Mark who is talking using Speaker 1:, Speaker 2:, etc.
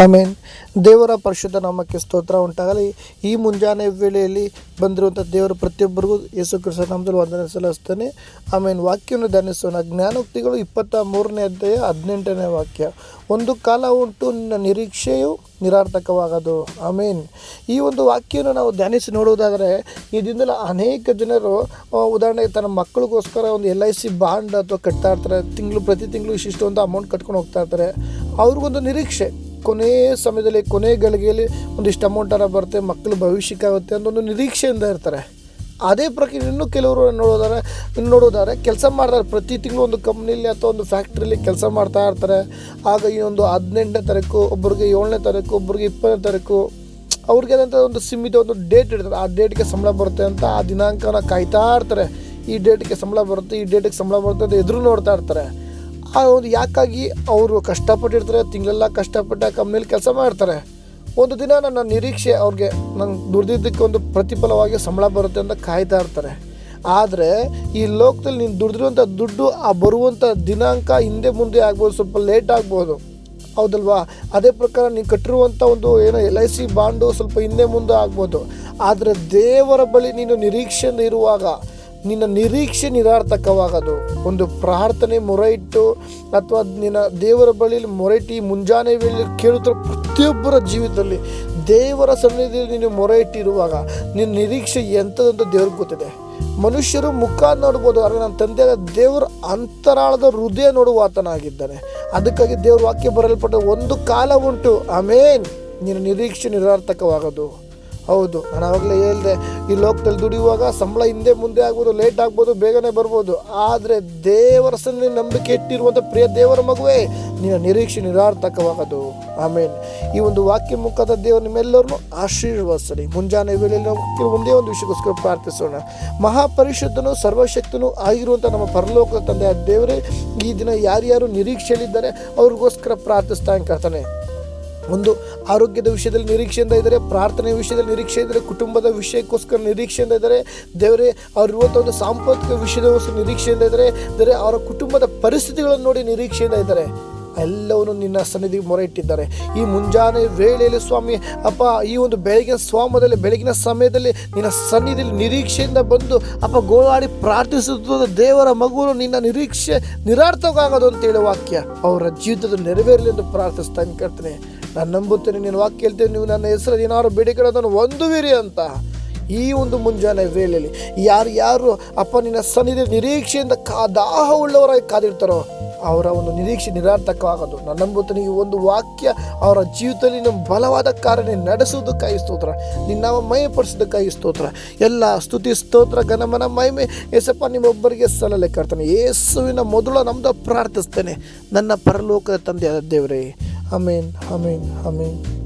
Speaker 1: ಆಮೇನ್. ದೇವರ ಪರಿಶುದ್ಧ ನಾಮಕ್ಕೆ ಸ್ತೋತ್ರ ಉಂಟಾಗಲಿ. ಈ ಮುಂಜಾನೆ ವೇಳೆಯಲ್ಲಿ ಬಂದಿರುವಂಥ ದೇವರ ಪ್ರತಿಯೊಬ್ಬರಿಗೂ ಯೇಸು ಕೃಷ್ಣ ನಾಮದಲ್ಲಿ ವಂದನೆ ಸಲ್ಲಿಸ್ತೇನೆ ಆಮೇನ್. ವಾಕ್ಯವನ್ನು ಧ್ಯಾನಿಸೋಣ. ಜ್ಞಾನೋಕ್ತಿಗಳು ಇಪ್ಪತ್ತ ಮೂರನೇ ಅಧ್ಯಾಯ ಹದಿನೆಂಟನೇ ವಾಕ್ಯ. ಒಂದು ಕಾಲ ಉಂಟು, ನಿನ್ನ ನಿರೀಕ್ಷೆಯು ನಿರಾರ್ಥಕವಾಗದು. ಆಮೇನ್. ಈ ಒಂದು ವಾಕ್ಯವನ್ನು ನಾವು ಧ್ಯಾನಿಸಿ ನೋಡುವುದಾದರೆ, ಈ ದಿನದಲ್ಲಿ ಅನೇಕ ಜನರು ಉದಾಹರಣೆಗೆ ತನ್ನ ಮಕ್ಕಳಿಗೋಸ್ಕರ ಒಂದು ಎಲ್ ಐ ಸಿ ಬಾಂಡ್ ಅಥವಾ ಕಟ್ತಾ ಇರ್ತಾರೆ. ತಿಂಗಳು, ಪ್ರತಿ ತಿಂಗಳು ಇಷ್ಟಿಷ್ಟು ಅಮೌಂಟ್ ಕಟ್ಕೊಂಡು ಹೋಗ್ತಾ ಇರ್ತಾರೆ. ಅವ್ರಿಗೊಂದು ನಿರೀಕ್ಷೆ. ಕೊನೆ ಸಮಯದಲ್ಲಿ, ಕೊನೆ ಗಳಿಗೆಯಲ್ಲಿ ಒಂದಿಷ್ಟು ಅಮೌಂಟರ ಬರುತ್ತೆ, ಮಕ್ಕಳು ಭವಿಷ್ಯಕ್ಕಾಗುತ್ತೆ ಅಂತ ಒಂದು ನಿರೀಕ್ಷೆಯಿಂದ ಇರ್ತಾರೆ. ಅದೇ ಪ್ರಕ್ರಿಯೆ ಇನ್ನೂ ಕೆಲವರು ನೋಡೋದಾರೆ ಇನ್ನು ನೋಡೋದಾದ್ರೆ, ಕೆಲಸ ಮಾಡ್ತಾರೆ. ಪ್ರತಿ ತಿಂಗಳು ಒಂದು ಕಂಪ್ನಿಲಿ ಅಥವಾ ಒಂದು ಫ್ಯಾಕ್ಟ್ರಿಲಿ ಕೆಲಸ ಮಾಡ್ತಾ ಇರ್ತಾರೆ. ಆಗ ಈ ಒಂದು ಹದಿನೆಂಟನೇ ತಾರೀಕು ಒಬ್ಬರಿಗೆ ಏಳನೇ ತಾರೀಕು ಒಬ್ಬರಿಗೆ ಇಪ್ಪತ್ತನೇ ತಾರೀಕು, ಅವ್ರಿಗೆ ಏನಂತ ಒಂದು ಸೀಮಿತ ಒಂದು ಡೇಟ್ ಇಡ್ತಾರೆ. ಆ ಡೇಟ್ಗೆ ಸಂಬಳ ಬರುತ್ತೆ ಅಂತ ಆ ದಿನಾಂಕನ ಕಾಯ್ತಾ ಇರ್ತಾರೆ. ಈ ಡೇಟ್ಗೆ ಸಂಬಳ ಬರುತ್ತೆ, ಈ ಡೇಟಿಗೆ ಸಂಬಳ ಬರುತ್ತೆ ಅಂತ ಎದುರು ನೋಡ್ತಾ ಇರ್ತಾರೆ. ಒಂದು ಯಾಕಾಗಿ ಅವರು ಕಷ್ಟಪಟ್ಟಿರ್ತಾರೆ, ತಿಂಗಳೆಲ್ಲ ಕಷ್ಟಪಟ್ಟು ಆ ಕಂಪ್ನಿಲಿ ಕೆಲಸ ಮಾಡ್ತಾರೆ. ಒಂದು ದಿನ ನನ್ನ ನಿರೀಕ್ಷೆ ಅವ್ರಿಗೆ ನಂಗೆ ದುಡ್ದಿದ್ದಕ್ಕೆ ಒಂದು ಪ್ರತಿಫಲವಾಗಿ ಸಂಬಳ ಬರುತ್ತೆ ಅಂತ ಕಾಯ್ತಾ ಇರ್ತಾರೆ. ಆದರೆ ಈ ಲೋಕದಲ್ಲಿ ನೀನು ದುಡ್ದಿರುವಂಥ ದುಡ್ಡು ಆ ಬರುವಂಥ ದಿನಾಂಕ ಹಿಂದೆ ಮುಂದೆ ಆಗ್ಬೋದು, ಸ್ವಲ್ಪ ಲೇಟ್ ಆಗ್ಬೋದು. ಹೌದಲ್ವಾ? ಅದೇ ಪ್ರಕಾರ ನೀನು ಕಟ್ಟಿರುವಂಥ ಒಂದು ಏನೋ ಎಲ್ ಐ ಸಿ ಬಾಂಡು ಸ್ವಲ್ಪ ಹಿಂದೆ ಮುಂದೆ ಆಗ್ಬೋದು. ಆದರೆ ದೇವರ ಬಳಿ ನೀನು ನಿರೀಕ್ಷೆಯಿಂದ ಇರುವಾಗ ನಿನ್ನ ನಿರೀಕ್ಷೆ ನಿರಾರ್ಥಕವಾಗದು. ಒಂದು ಪ್ರಾರ್ಥನೆ ಮೊರೆ ಇಟ್ಟು ಅಥವಾ ನಿನ್ನ ದೇವರ ಬಳಿಯಲ್ಲಿ ಮೊರೈಟಿ ಮುಂಜಾನೆ ವೇಳೆ ಕೇಳುತ್ತಿರೋ ಪ್ರತಿಯೊಬ್ಬರ ಜೀವಿತದಲ್ಲಿ ದೇವರ ಸನ್ನಿಧಿಯಲ್ಲಿ ನೀನು ಮೊರೆ ಇಟ್ಟಿರುವಾಗ ನಿನ್ನ ನಿರೀಕ್ಷೆ ಎಂಥದಂತ ದೇವ್ರಿಗೆ ಗೊತ್ತಿದೆ. ಮನುಷ್ಯರು ಮುಖ ನೋಡ್ಬೋದು, ಆದರೆ ನನ್ನ ತಂದೆಯಾದ ದೇವರ ಅಂತರಾಳದ ಹೃದಯ ನೋಡುವ ಆತನಾಗಿದ್ದಾನೆ. ಅದಕ್ಕಾಗಿ ದೇವ್ರ ವಾಕ್ಯ ಬರಲ್ಪಟ್ಟ ಒಂದು ಕಾಲ ಉಂಟು. ಆಮೇನ್. ನಿನ್ನ ನಿರೀಕ್ಷೆ ನಿರಾರ್ಥಕವಾಗೋದು. ಹೌದು. ನಾನು ಆವಾಗಲೇ ಹೇಳಿದೆ, ಈ ಲೋಕದಲ್ಲಿ ದುಡಿಯುವಾಗ ಸಂಬಳ ಹಿಂದೆ ಮುಂದೆ ಆಗ್ಬೋದು ಲೇಟ್ ಆಗ್ಬೋದು, ಬೇಗನೆ ಬರ್ಬೋದು. ಆದರೆ ದೇವರ ಸನ್ನಿ ನಂಬಿಕೆ ಇಟ್ಟಿರುವಂಥ ಪ್ರಿಯ ದೇವರ ಮಗುವೇ, ನಿನ್ನ ನಿರೀಕ್ಷೆ ನಿರಾರ್ಥಕವಾಗದು. ಆಮೇಲೆ ಈ ಒಂದು ವಾಕ್ಯ ಮುಖದ ದೇವರು ನಿಮ್ಮೆಲ್ಲರನ್ನು ಆಶೀರ್ವದಿಸಲಿ. ಮುಂಜಾನೆ ವೇಳೆಯಲ್ಲಿ ನಾವು ಒಂದೇ ಒಂದು ವಿಷಯಕ್ಕೋಸ್ಕರ ಪ್ರಾರ್ಥಿಸೋಣ. ಮಹಾಪರಿಷತ್ತನು ಸರ್ವಶಕ್ತನು ಆಗಿರುವಂಥ ನಮ್ಮ ಪರಲೋಕದ ತಂದೆಯ ದೇವರೇ, ಈ ದಿನ ಯಾರ್ಯಾರು ನಿರೀಕ್ಷೆಯಲ್ಲಿದ್ದಾರೆ, ಅವ್ರಿಗೋಸ್ಕರ ಪ್ರಾರ್ಥಿಸ್ತಾ ಕರ್ತಾನೆ. ಒಂದು ಆರೋಗ್ಯದ ವಿಷಯದಲ್ಲಿ ನಿರೀಕ್ಷೆಯಿಂದ ಇದ್ದಾರೆ ಪ್ರಾರ್ಥನೆ ವಿಷಯದಲ್ಲಿ ನಿರೀಕ್ಷೆ ಇದ್ದರೆ, ಕುಟುಂಬದ ವಿಷಯಕ್ಕೋಸ್ಕರ ನಿರೀಕ್ಷೆಯಿಂದ ಇದ್ದಾರೆ, ದೇವರೇ ಅವ್ರಿರುವಂಥ ಒಂದು ಸಾಂಪತ್ತಿಕ ವಿಷಯದಗೋಸ್ಕರ ನಿರೀಕ್ಷೆಯಿಂದ ಇದ್ದಾರೆ ಅಂದರೆ ಅವರ ಕುಟುಂಬದ ಪರಿಸ್ಥಿತಿಗಳನ್ನು ನೋಡಿ ನಿರೀಕ್ಷೆಯಿಂದ ಇದ್ದಾರೆ. ಎಲ್ಲವನ್ನು ನಿನ್ನ ಸನ್ನಿಧಿಗೆ ಮೊರೆ ಇಟ್ಟಿದ್ದಾರೆ ಈ ಮುಂಜಾನೆ ವೇಳೆಯಲ್ಲಿ ಸ್ವಾಮಿ, ಅಪ್ಪ, ಈ ಒಂದು ಬೆಳಗಿನ ಸ್ವಾಮದಲ್ಲಿ, ಬೆಳಗಿನ ಸಮಯದಲ್ಲಿ ನಿನ್ನ ಸನ್ನಿಧಿಯಲ್ಲಿ ನಿರೀಕ್ಷೆಯಿಂದ ಬಂದು, ಅಪ್ಪ, ಗೋಳಾಡಿ ಪ್ರಾರ್ಥಿಸುತ್ತಿರುವ ದೇವರ ಮಗುವನ್ನು ನಿನ್ನ ನಿರೀಕ್ಷೆ ನಿರಾರ್ಥಕವಾಗೋದು ಅಂತ ಹೇಳುವ ವಾಕ್ಯ ಅವರ ಜೀವಿತದ ನೆರವೇರಲಿ ಎಂದು ಪ್ರಾರ್ಥಿಸ್ತಾ ಕೇಳ್ತೇನೆ ನಾನು ನಂಬುತ್ತೇನೆ, ನೀನು ವಾಕ್ಯ ಕೇಳ್ತೇನೆ ನೀವು ನನ್ನ ಹೆಸರು ಏನಾದ್ರು ಒಂದು ಹೊಂದುವಿರಿ ಅಂತ. ಈ ಒಂದು ಮುಂಜಾನೆ ವೇಳೆಯಲ್ಲಿ ಯಾರು ಯಾರು, ಅಪ್ಪ, ನಿನ್ನ ಸನ್ನಿಧಿ ನಿರೀಕ್ಷೆಯಿಂದ ಕಾ ದಾಹ ಉಳ್ಳವರಾಗಿ ಕಾದಿರ್ತಾರೋ, ಅವರ ಒಂದು ನಿರೀಕ್ಷೆ ನಿರಾರ್ಥಕವಾಗೋದು. ನಾನು ನಂಬುತ್ತೇನೆ, ಈ ಒಂದು ವಾಕ್ಯ ಅವರ ಜೀವಿತದಲ್ಲಿ ನಮ್ಮ ಬಲವಾದ ಕಾರ್ಯ ನಡೆಸುವುದಕ್ಕಾಗಿ ಸ್ತೋತ್ರ. ನಿನ್ನ ಮಯಪಡಿಸೋದಕ್ಕಾಗಿ ಸ್ತೋತ್ರ. ಎಲ್ಲ ಸ್ತುತಿ ಸ್ತೋತ್ರ ಘನಮನ ಮಹಿಮೆ ಎಸಪ್ಪ ನಿಮ್ಮೊಬ್ಬರಿಗೆ ಸಲಲೆ ಕಾಡ್ತಾನೆ ಯೇಸುವಿನ ಮೊದಲು ನಮ್ದು ಪ್ರಾರ್ಥಿಸ್ತೇನೆ. ನನ್ನ ಪರಲೋಕದ ತಂದೆಯಾದ ದೇವರೇ Amen, Amen, Amen.